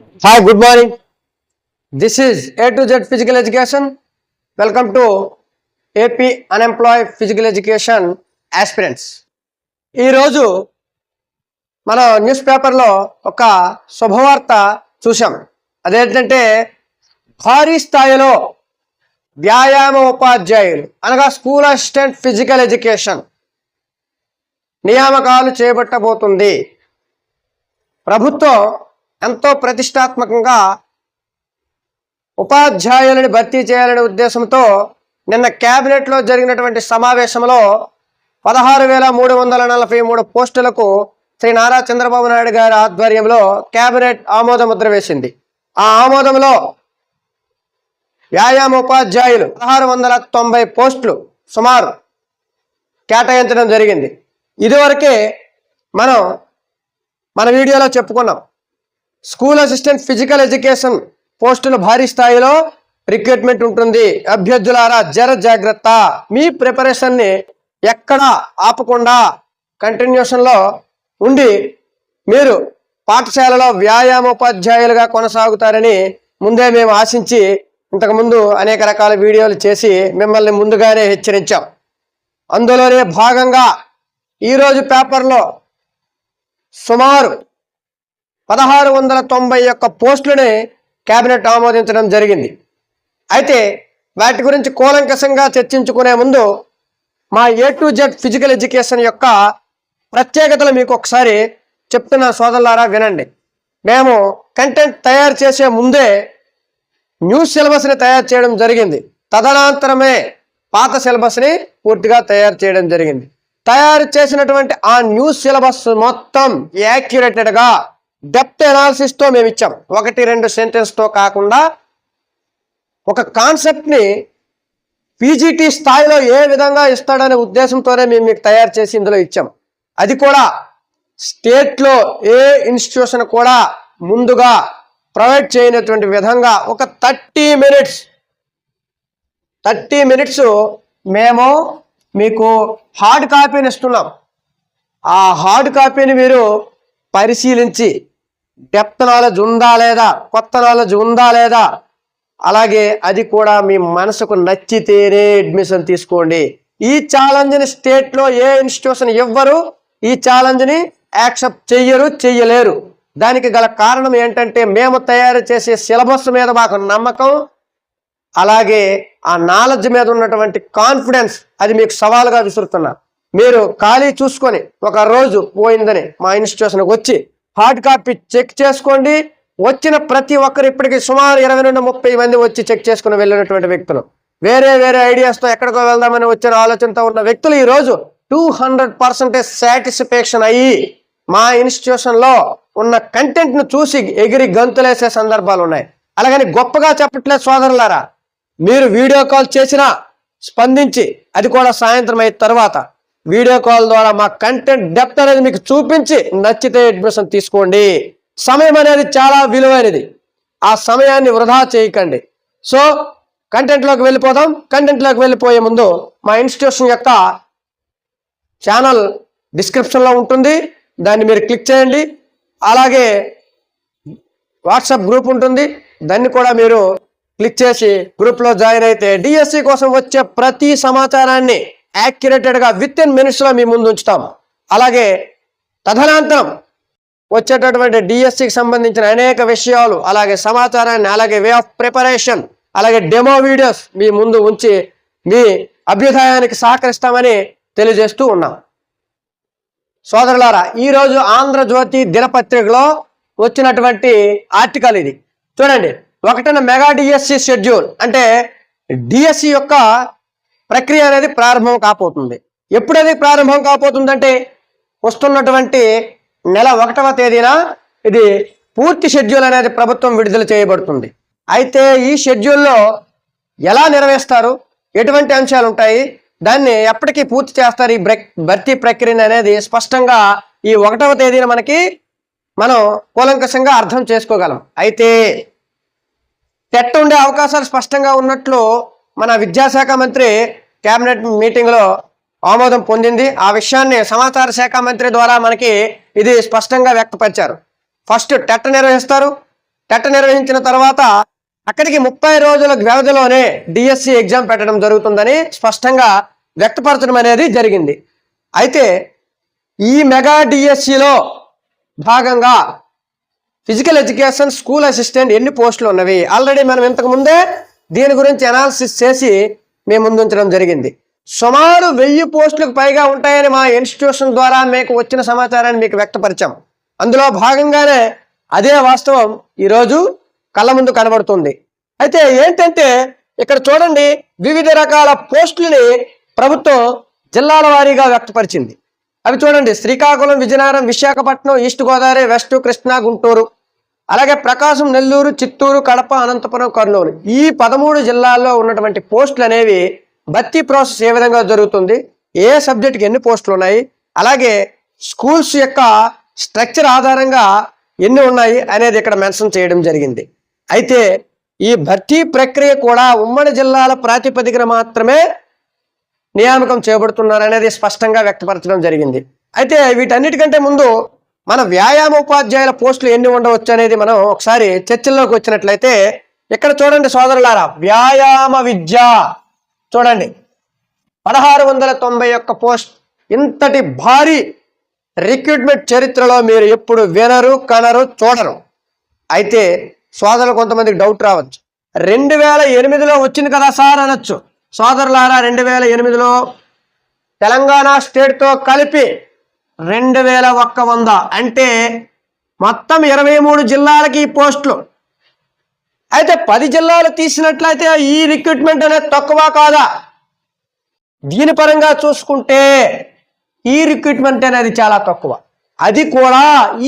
Hi good morning this is A to Z physical education welcome to AP unemployed physical education aspirants ఈరోజు మన news పేపర్లో ఒక శుభవార్త చూసాం అదేంటంటే భారీ స్థాయిలో వ్యాయామ ఉపాధ్యాయులు అనగా స్కూల్ అసిస్టెంట్ ఫిజికల్ ఎడ్యుకేషన్ నియామకాలు చేపట్టబోతుంది. ప్రభుత్వం ఎంతో ప్రతిష్టాత్మకంగా ఉపాధ్యాయులని భర్తీ చేయాలనే ఉద్దేశంతో నిన్న క్యాబినెట్లో జరిగినటువంటి సమావేశంలో పదహారు వేల మూడు వందల నలభై మూడు పోస్టులకు శ్రీ నారా చంద్రబాబు నాయుడు గారి ఆధ్వర్యంలో క్యాబినెట్ ఆమోద ముద్ర వేసింది. ఆ ఆమోదంలో వ్యాయామ ఉపాధ్యాయులు పదహారు వందల తొంభై పోస్టులు సుమారు కేటాయించడం జరిగింది. ఇదివరకే మనం మన వీడియోలో చెప్పుకున్నాం. స్కూల్ అసిస్టెంట్ ఫిజికల్ ఎడ్యుకేషన్ పోస్టులు భారీ స్థాయిలో రిక్రూట్మెంట్ ఉంటుంది. అభ్యర్థులారా జర జాగ్రత్త. మీ ప్రిపరేషన్ని ఎక్కడ ఆపకుండా కంటిన్యూషన్లో ఉండి మీరు పాఠశాలలో వ్యాయామోపాధ్యాయులుగా కొనసాగుతారని ముందే మేము ఆశించి ఇంతకుముందు అనేక రకాల వీడియోలు చేసి మిమ్మల్ని ముందుగానే హెచ్చరించాం. అందులోనే భాగంగా ఈరోజు పేపర్లో సుమారు పదహారు వందల తొంభై ఒక్క పోస్టులని కేబినెట్ ఆమోదించడం జరిగింది. అయితే వాటి గురించి కూలంకషంగా చర్చించుకునే ముందు మా A to Z physical education యొక్క ప్రత్యేకతలు మీకు ఒకసారి చెప్తున్న సోదరులారా వినండి. మేము కంటెంట్ తయారు చేసే ముందే న్యూస్ సిలబస్ని తయారు చేయడం జరిగింది. తదనంతరమే పాత సిలబస్ని పూర్తిగా తయారు చేయడం జరిగింది. తయారు చేసినటువంటి ఆ న్యూస్ సిలబస్ మొత్తం యాక్యురేటెడ్గా డెప్త్ ఎనాలిసిస్తో మేము ఇచ్చాం ఒకటి రెండు సెంటెన్స్తో కాకుండా ఒక కాన్సెప్ట్ని పీజీటీ స్థాయిలో ఏ విధంగా ఇస్తాడనే ఉద్దేశంతోనే మేము మీకు తయారు చేసి ఇందులో ఇచ్చాం. అది కూడా స్టేట్లో ఏ ఇన్స్టిట్యూషన్ కూడా ముందుగా ప్రొవైడ్ చేయనటువంటి విధంగా ఒక థర్టీ మినిట్స్ థర్టీ మినిట్స్ మేము మీకు హార్డ్ కాపీని ఇస్తున్నాం. ఆ హార్డ్ కాపీని మీరు పరిశీలించి డెప్త్ నాలెడ్జ్ ఉందా లేదా? కొత్త నాలెడ్జ్ ఉందా లేదా? అలాగే అది కూడా మీ మనసుకు నచ్చితేనే అడ్మిషన్ తీసుకోండి. ఈ ఛాలెంజ్ని స్టేట్లో ఏ ఇన్స్టిట్యూషన్ ఇవ్వరు ఈ ఛాలెంజ్ని యాక్సెప్ట్ చెయ్యరు చెయ్యలేరు. దానికి గల కారణం ఏంటంటే మేము తయారు చేసే సిలబస్ మీద మాకు నమ్మకం అలాగే ఆ నాలెడ్జ్ మీద ఉన్నటువంటి కాన్ఫిడెన్స్ అది మీకు సవాలుగా విసురుతున్నా. మీరు ఖాళీ చూసుకొని ఒక రోజు పోయిందని మా ఇన్స్టిట్యూషన్కి వచ్చి హార్డ్ కాపీ చెక్ చేసుకోండి. వచ్చిన ప్రతి ఒక్కరు ఇప్పటికి సుమారు ఇరవై నుండి ముప్పై మంది వచ్చి చెక్ చేసుకుని వెళ్ళినటువంటి వ్యక్తులు. వేరే వేరే ఐడియాస్తో ఎక్కడికో వెళ్దామని వచ్చిన ఆలోచనతో ఉన్న వ్యక్తులు ఈరోజు టూ హండ్రెడ్ పర్సెంటేజ్ సాటిస్ఫాక్షన్ అయ్యి మా ఇన్స్టిట్యూషన్లో ఉన్న కంటెంట్ను చూసి ఎగిరి గంతులేసే సందర్భాలు ఉన్నాయి. అలాగని గొప్పగా చెప్పట్లేదు సోదరులారా. మీరు వీడియో కాల్ చేసినా స్పందించి అది కూడా సాయంత్రం అయిన తర్వాత వీడియో కాల్ ద్వారా మా కంటెంట్ డెప్త్ అనేది మీకు చూపించి నచ్చితే అడ్మిషన్ తీసుకోండి. సమయం అనేది చాలా విలువైనది. ఆ సమయాన్ని వృధా చేయకండి. సో కంటెంట్లోకి వెళ్ళిపోదాం. కంటెంట్లోకి వెళ్ళిపోయే ముందు మా ఇన్స్టిట్యూషన్ యొక్క ఛానల్ డిస్క్రిప్షన్లో ఉంటుంది. దాన్ని మీరు క్లిక్ చేయండి. అలాగే వాట్సాప్ గ్రూప్ ఉంటుంది. దాన్ని కూడా మీరు క్లిక్ చేసి గ్రూప్లో జాయిన్ అయితే డిఎస్సి కోసం వచ్చే ప్రతి సమాచారాన్ని యాక్యురేటెడ్గా విత్ ఇన్ మినిట్స్లో మీ ముందు ఉంచుతాం. అలాగే తదనంతరం వచ్చేటటువంటి డిఎస్సికి సంబంధించిన అనేక విషయాలు అలాగే సమాచారాన్ని అలాగే వే ఆఫ్ ప్రిపరేషన్ అలాగే డెమో వీడియోస్ మీ ముందు ఉంచి మీ అభ్యుదయానికి సహకరిస్తామని తెలియజేస్తూ ఉన్నాం. సోదరులారా ఈరోజు ఆంధ్రజ్యోతి దినపత్రికలో వచ్చినటువంటి ఆర్టికల్ ఇది. చూడండి ఒకటిన మెగా డిఎస్సి షెడ్యూల్ అంటే డిఎస్సి యొక్క ప్రక్రియ అనేది ప్రారంభం కాబోతుంది ఎప్పుడది ప్రారంభం కాపోతుందంటే వస్తున్నటువంటి నెల ఒకటవ తేదీన ఇది పూర్తి షెడ్యూల్ అనేది ప్రభుత్వం విడుదల చేయబడుతుంది. అయితే ఈ షెడ్యూల్లో ఎలా నిర్వహిస్తారు ఎటువంటి అంశాలు ఉంటాయి? దాన్ని ఎప్పటికీ పూర్తి చేస్తారు ఈ భర్తీ ప్రక్రియను అనేది స్పష్టంగా ఈ ఒకటవ తేదీన మనకి మనం కూలంకషంగా అర్థం చేసుకోగలం. అయితే టెట్ ఉండే అవకాశాలు స్పష్టంగా ఉన్నట్లు మన విద్యాశాఖ మంత్రి కేబినెట్ మీటింగ్లో ఆమోదం పొందింది. ఆ విషయాన్ని సమాచార శాఖ మంత్రి ద్వారా మనకి ఇది స్పష్టంగా వ్యక్తపరిచారు. ఫస్ట్ టెట్ నిర్వహిస్తారు. టెట్ నిర్వహించిన తర్వాత అక్కడికి ముప్పై రోజుల వ్యవధిలోనే డిఎస్సి ఎగ్జామ్ పెట్టడం జరుగుతుందని స్పష్టంగా వ్యక్తపరచడం అనేది జరిగింది. అయితే ఈ మెగా డిఎస్సిలో భాగంగా ఫిజికల్ ఎడ్యుకేషన్ స్కూల్ అసిస్టెంట్ ఎన్ని పోస్టులు ఉన్నవి? ఆల్రెడీ మనం ఇంతకుముందే దీని గురించి అనాలిసిస్ చేసి మేము ముందుంచడం జరిగింది. సుమారు వెయ్యి పోస్టులకు పైగా ఉంటాయని మా ఇన్స్టిట్యూషన్ ద్వారా మీకు వచ్చిన సమాచారాన్ని మీకు వ్యక్తపరిచాం. అందులో భాగంగానే అదే వాస్తవం ఈరోజు కళ్ళ ముందు కనబడుతుంది. అయితే ఏంటంటే ఇక్కడ చూడండి వివిధ రకాల పోస్టులని ప్రభుత్వం జిల్లాల వారీగా వ్యక్తపరిచింది. అవి చూడండి శ్రీకాకుళం విజయనగరం విశాఖపట్నం ఈస్ట్ గోదావరి వెస్ట్ కృష్ణా గుంటూరు. అలాగే ప్రకాశం నెల్లూరు చిత్తూరు కడప అనంతపురం కర్నూలు ఈ పదమూడు జిల్లాల్లో ఉన్నటువంటి పోస్టులు అనేవి భర్తీ ప్రాసెస్ ఏ విధంగా జరుగుతుంది? ఏ సబ్జెక్ట్కి ఎన్ని పోస్టులు ఉన్నాయి? అలాగే స్కూల్స్ యొక్క స్ట్రక్చర్ ఆధారంగా ఎన్ని ఉన్నాయి అనేది ఇక్కడ మెన్షన్ చేయడం జరిగింది. అయితే ఈ భర్తీ ప్రక్రియ కూడా ఉమ్మడి జిల్లాల ప్రాతిపదికన మాత్రమే నియామకం చేపడుతున్నారు అనేది స్పష్టంగా వ్యక్తపరచడం జరిగింది. అయితే వీటన్నిటికంటే ముందు మన వ్యాయామ ఉపాధ్యాయుల పోస్టులు ఎన్ని ఉండవచ్చు అనేది మనం ఒకసారి చర్చల్లోకి వచ్చినట్లయితే ఇక్కడ చూడండి సోదరులారా వ్యాయామ విద్య. చూడండి పదహారు వందల తొంభై ఒక్క పోస్ట్. ఇంతటి భారీ రిక్రూట్మెంట్ చరిత్రలో మీరు ఎప్పుడు వినరు కనరు చూడరు. అయితే సోదరులు కొంతమందికి డౌట్ రావచ్చు. రెండు వేల ఎనిమిదిలో వచ్చింది కదా సార్ అనొచ్చు. సోదరులారా రెండు వేల ఎనిమిదిలో తెలంగాణ స్టేట్తో కలిపి రెండు వేల ఒక్క వంద. అంటే మొత్తం ఇరవై మూడు జిల్లాలకి ఈ పోస్టులు. అయితే పది జిల్లాలు తీసినట్లయితే ఈ రిక్రూట్మెంట్ అనేది తక్కువ కాదా? దీని పరంగా చూసుకుంటే ఈ రిక్రూట్మెంట్ అనేది చాలా తక్కువ. అది కూడా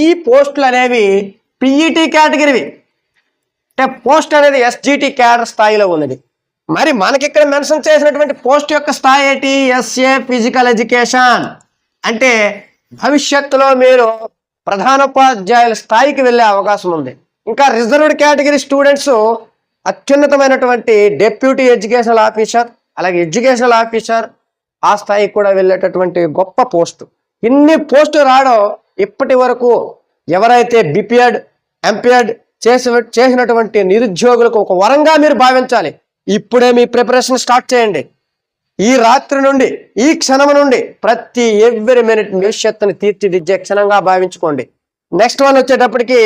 ఈ పోస్టులు అనేవి పిఈటి కేటగిరీవి. అంటే పోస్ట్ అనేది ఎస్జిటి క్యాడర్ స్థాయిలో ఉన్నది. మరి మనకి ఇక్కడ మెన్షన్ చేసినటువంటి పోస్ట్ యొక్క స్థాయి ఏంటి? ఎస్ఏ ఫిజికల్ ఎడ్యుకేషన్ అంటే భవిష్యత్తులో మీరు ప్రధానోపాధ్యాయుల స్థాయికి వెళ్ళే అవకాశం ఉంది. ఇంకా రిజర్వ్డ్ కేటగిరీ స్టూడెంట్స్ అత్యున్నతమైనటువంటి డెప్యూటీ ఎడ్యుకేషనల్ ఆఫీసర్ అలాగే ఎడ్యుకేషనల్ ఆఫీసర్ ఆ స్థాయికి కూడా వెళ్ళేటటువంటి గొప్ప పోస్టు. ఇన్ని పోస్టులు రావడం ఇప్పటి వరకు ఎవరైతే బిపిఎడ్ ఎంపీఎడ్ చేసి చేసినటువంటి నిరుద్యోగులకు ఒక వరంగా మీరు భావించాలి. ఇప్పుడే మీ ప్రిపరేషన్ స్టార్ట్ చేయండి. ఈ రాత్రి నుండి ఈ క్షణం నుండి ప్రతి ఎవ్రీ మినిట్ భవిష్యత్తుని తీర్చిదిద్దే క్షణంగా భావించుకోండి. నెక్స్ట్ వన్ వచ్చేటప్పటికి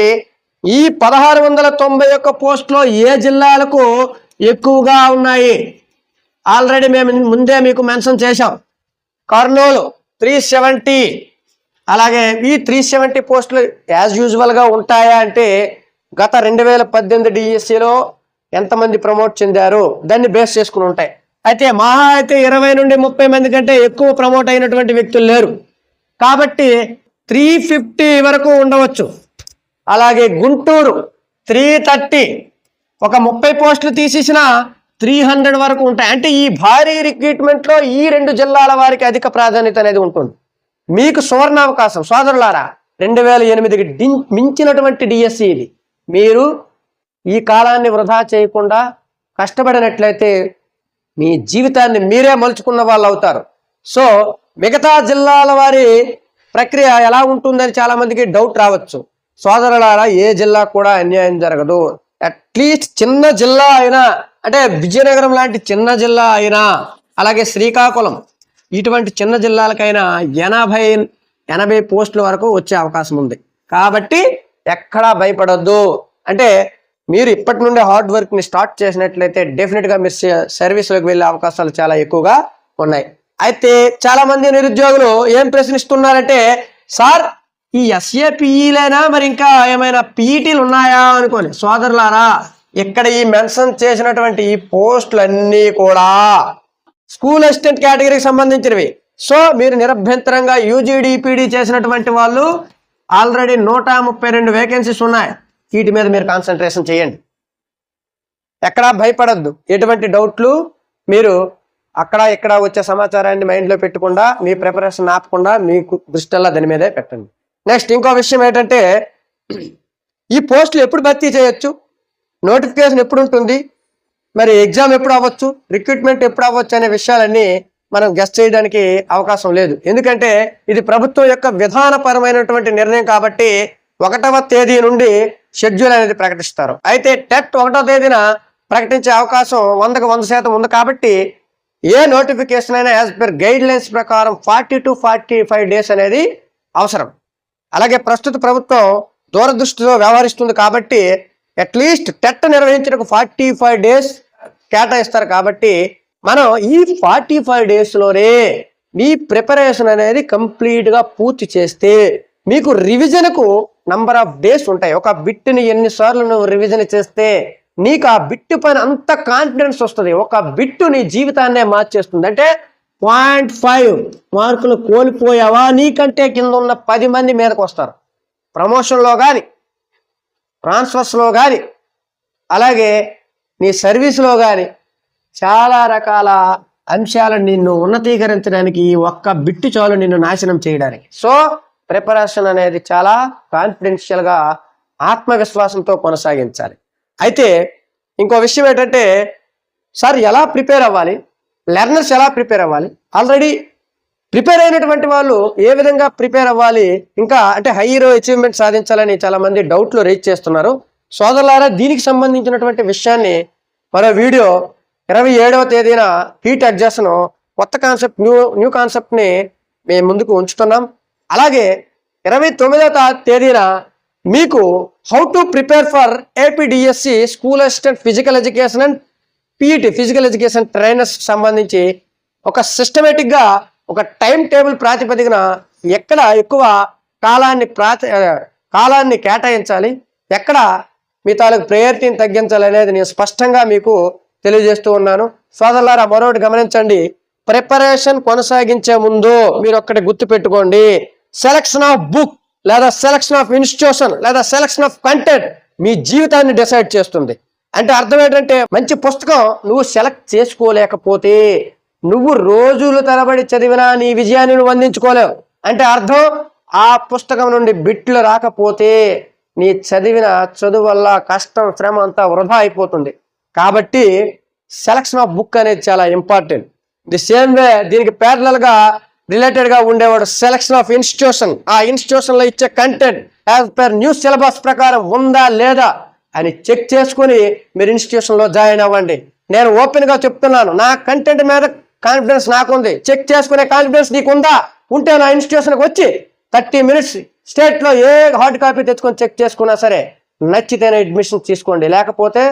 ఈ పదహారు వందల తొంభై ఒక్క పోస్టులో ఏ జిల్లాలకు ఎక్కువగా ఉన్నాయి? ఆల్రెడీ మేము ముందే మీకు మెన్షన్ చేశాం. కర్నూలు త్రీ సెవెంటీ అలాగే ఈ త్రీ సెవెంటీ పోస్టులు యాజ్ యూజువల్గా ఉంటాయా అంటే గత రెండు వేల పద్దెనిమిది డిఎస్సిలో ఎంతమంది ప్రమోట్ చెందారు? దాన్ని బేస్ చేసుకుని ఉంటాయి. అయితే మహా అయితే ఇరవై నుండి ముప్పై మంది కంటే ఎక్కువ ప్రమోట్ అయినటువంటి వ్యక్తులు లేరు. కాబట్టి త్రీ ఫిఫ్టీ వరకు ఉండవచ్చు. అలాగే గుంటూరు త్రీ థర్టీ ఒక ముప్పై పోస్టులు తీసేసిన త్రీ హండ్రెడ్ వరకు ఉంటాయి. అంటే ఈ భారీ రిక్రూట్మెంట్లో ఈ రెండు జిల్లాల వారికి అధిక ప్రాధాన్యత అనేది ఉంటుంది. మీకు సువర్ణావకాశం సోదరులారా రెండు వేల ఎనిమిదికి డి- మించినటువంటి డిఎస్సి ఇది. మీరు ఈ కాలాన్ని వృధా చేయకుండా కష్టపడినట్లయితే మీ జీవితాన్ని మీరే మలుచుకున్న వాళ్ళు అవుతారు. సో మిగతా జిల్లాల వారి ప్రక్రియ ఎలా ఉంటుందని చాలామందికి డౌట్ రావచ్చు. సోదరులారా ఏ జిల్లా కూడా అన్యాయం జరగదు. అట్లీస్ట్ చిన్న జిల్లా అయినా అంటే విజయనగరం లాంటి చిన్న జిల్లా అయినా అలాగే శ్రీకాకుళం ఇటువంటి చిన్న జిల్లాలకైనా ఎనభై ఎనభై పోస్టుల వరకు వచ్చే అవకాశం ఉంది. కాబట్టి ఎక్కడా భయపడొద్దు. అంటే మీరు ఇప్పటి నుండే హార్డ్ వర్క్ని స్టార్ట్ చేసినట్లయితే డెఫినెట్గా మీరు సర్వీస్లోకి వెళ్ళే అవకాశాలు చాలా ఎక్కువగా ఉన్నాయి. అయితే చాలా మంది నిరుద్యోగులు ఏం ప్రశ్నిస్తున్నారంటే సార్ ఈ ఎస్ఏపిఈలైనా మరి ఇంకా ఏమైనా పీఈటీలు ఉన్నాయా? అనుకోని. సోదరులారా ఇక్కడ ఈ మెన్షన్ చేసినటువంటి ఈ పోస్టులన్నీ కూడా స్కూల్ అసిస్టెంట్ కేటగిరీకి సంబంధించినవి. సో మీరు నిరభ్యంతరంగా యూజీడీపీడీ చేసినటువంటి వాళ్ళు ఆల్రెడీ నూట ముప్పై రెండు వేకెన్సీస్ ఉన్నాయి. వీటి మీద మీరు కాన్సన్ట్రేషన్ చేయండి. ఎక్కడా భయపడద్దు. ఎటువంటి డౌట్లు మీరు అక్కడ ఇక్కడ వచ్చే సమాచారాన్ని మైండ్లో పెట్టకుండా మీ ప్రిపరేషన్ ఆపకుండా మీకు దృష్టల్లా దాని మీదే పెట్టండి. నెక్స్ట్ ఇంకో విషయం ఏంటంటే ఈ పోస్టులు ఎప్పుడు భర్తీ చేయొచ్చు? నోటిఫికేషన్ ఎప్పుడు ఉంటుంది? మరి ఎగ్జామ్ ఎప్పుడు అవ్వచ్చు? రిక్రూట్మెంట్ ఎప్పుడు అవ్వచ్చు అనే విషయాలన్నీ మనం గెస్ట్ చేయడానికి అవకాశం లేదు. ఎందుకంటే ఇది ప్రభుత్వం యొక్క విధానపరమైనటువంటి నిర్ణయం కాబట్టి ఒకటవ తేదీ నుండి షెడ్యూల్ అనేది ప్రకటిస్తారు. అయితే టెట్ ఒకటో తేదీన ప్రకటించే అవకాశం వందకు వంద శాతం ఉంది కాబట్టి ఏ నోటిఫికేషన్ అయినా యాజ్ పర్ గైడ్ లైన్స్ ప్రకారం forty to forty five days అనేది అవసరం. అలాగే ప్రస్తుత ప్రభుత్వం దూరదృష్టితో వ్యవహరిస్తుంది కాబట్టి అట్లీస్ట్ టెట్ నిర్వహించిన ఫార్టీ ఫైవ్ డేస్ కేటాయిస్తారు కాబట్టి మనం ఈ ఫార్టీ ఫైవ్ డేస్లోనే మీ ప్రిపరేషన్ అనేది కంప్లీట్గా పూర్తి చేస్తే మీకు రివిజన్కు నంబర్ ఆఫ్ డేస్ ఉంటాయి. ఒక బిట్టుని ఎన్నిసార్లు నువ్వు రివిజన్ చేస్తే నీకు ఆ బిట్టు పైన అంత కాన్ఫిడెన్స్ వస్తుంది. ఒక బిట్టు నీ జీవితాన్నే మార్చేస్తుంది. అంటే పాయింట్ ఫైవ్ మార్కులు కోల్పోయావా? నీకంటే కింద ఉన్న పది మంది మీదకి వస్తారు. ప్రమోషన్లో కానీ ట్రాన్స్ఫర్స్లో కానీ అలాగే నీ సర్వీస్లో కానీ చాలా రకాల అంశాలను నిన్ను ఉన్నతీకరించడానికి ఒక్క బిట్టు చాలు నిన్ను నాశనం చేయడానికి. సో ప్రిపరేషన్ అనేది చాలా కాన్ఫిడెన్షియల్గా ఆత్మవిశ్వాసంతో కొనసాగించాలి. అయితే ఇంకో విషయం ఏంటంటే సార్ ఎలా ప్రిపేర్ అవ్వాలి? లెర్నర్స్ ఎలా ప్రిపేర్ అవ్వాలి? ఆల్రెడీ ప్రిపేర్ అయినటువంటి వాళ్ళు ఏ విధంగా ప్రిపేర్ అవ్వాలి? ఇంకా అంటే హైయర్ అచీవ్మెంట్ సాధించాలని చాలామంది డౌట్లు రేజ్ చేస్తున్నారు. సోదరులారా దీనికి సంబంధించినటువంటి విషయాన్ని మరో వీడియో ఇరవై ఏడవ తేదీన హీట్ అడ్జస్ట్ను కొత్త కాన్సెప్ట్ న్యూ న్యూ కాన్సెప్ట్ని మేము ముందుకు ఉంచుతున్నాం. అలాగే ఇరవై తొమ్మిదవ తేదీన మీకు how to prepare for APDSC school assistant physical education and PET physical education trainers సంబంధించి ఒక సిస్టమేటిక్గా ఒక టైం టేబుల్ ప్రాతిపదికన ఎక్కడ ఎక్కువ కాలాన్ని ప్రాతి కాలాన్ని కేటాయించాలి ఎక్కడ మీ తాలూకు ప్రయారిటీని తగ్గించాలి అనేది నేను స్పష్టంగా మీకు తెలియజేస్తూ ఉన్నాను. సోదరులారా మరొకటి గమనించండి. ప్రిపరేషన్ కొనసాగించే ముందు మీరు ఒక్కటి గుర్తు పెట్టుకోండి సెలక్షన్ ఆఫ్ బుక్ లేదా సెలక్షన్ ఆఫ్ ఇన్స్టిట్యూషన్ లేదా సెలక్షన్ ఆఫ్ కంటెంట్ మీ జీవితాన్ని డిసైడ్ చేస్తుంది. అంటే అర్థం ఏంటంటే మంచి పుస్తకం నువ్వు సెలెక్ట్ చేసుకోలేకపోతే నువ్వు రోజులు తరబడి చదివినా నీ విజయాన్ని నువ్వు అందించుకోలేవు. అంటే అర్థం? ఆ పుస్తకం నుండి బిట్లు రాకపోతే నీ చదివిన చదువు వల్ల కష్టం శ్రమ అంతా వృధా అయిపోతుంది. కాబట్టి సెలక్షన్ ఆఫ్ బుక్ అనేది చాలా ఇంపార్టెంట్ ది సేమ్ వే దీనికి ప్యారలల్గా రిలేటెడ్గా ఉండేవాడు సెలక్షన్ ఆఫ్ ఇన్స్టిట్యూషన్ ఆ ఇన్స్టిట్యూషన్లో ఇచ్చే content as per new syllabus ప్రకారం ఉందా లేదా అని చెక్ చేసుకుని మీరు ఇన్స్టిట్యూషన్లో జాయిన్ అవ్వండి. నేను ఓపెన్గా చెప్తున్నాను. నా కంటెంట్ మీద కాన్ఫిడెన్స్ నాకుంది. చెక్ చేసుకునే కాన్ఫిడెన్స్ నీకుందా? ఉంటే నా ఇన్స్టిట్యూషన్కి వచ్చి థర్టీ మినిట్స్ స్టేట్లో ఏ హార్డ్ కాపీ తెచ్చుకొని చెక్ చేసుకున్నా సరే నచ్చితేనే అడ్మిషన్ తీసుకోండి. లేకపోతే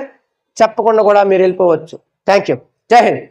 చెప్పకుండా కూడా మీరు వెళ్ళిపోవచ్చు. థ్యాంక్ యూ జై హింద్.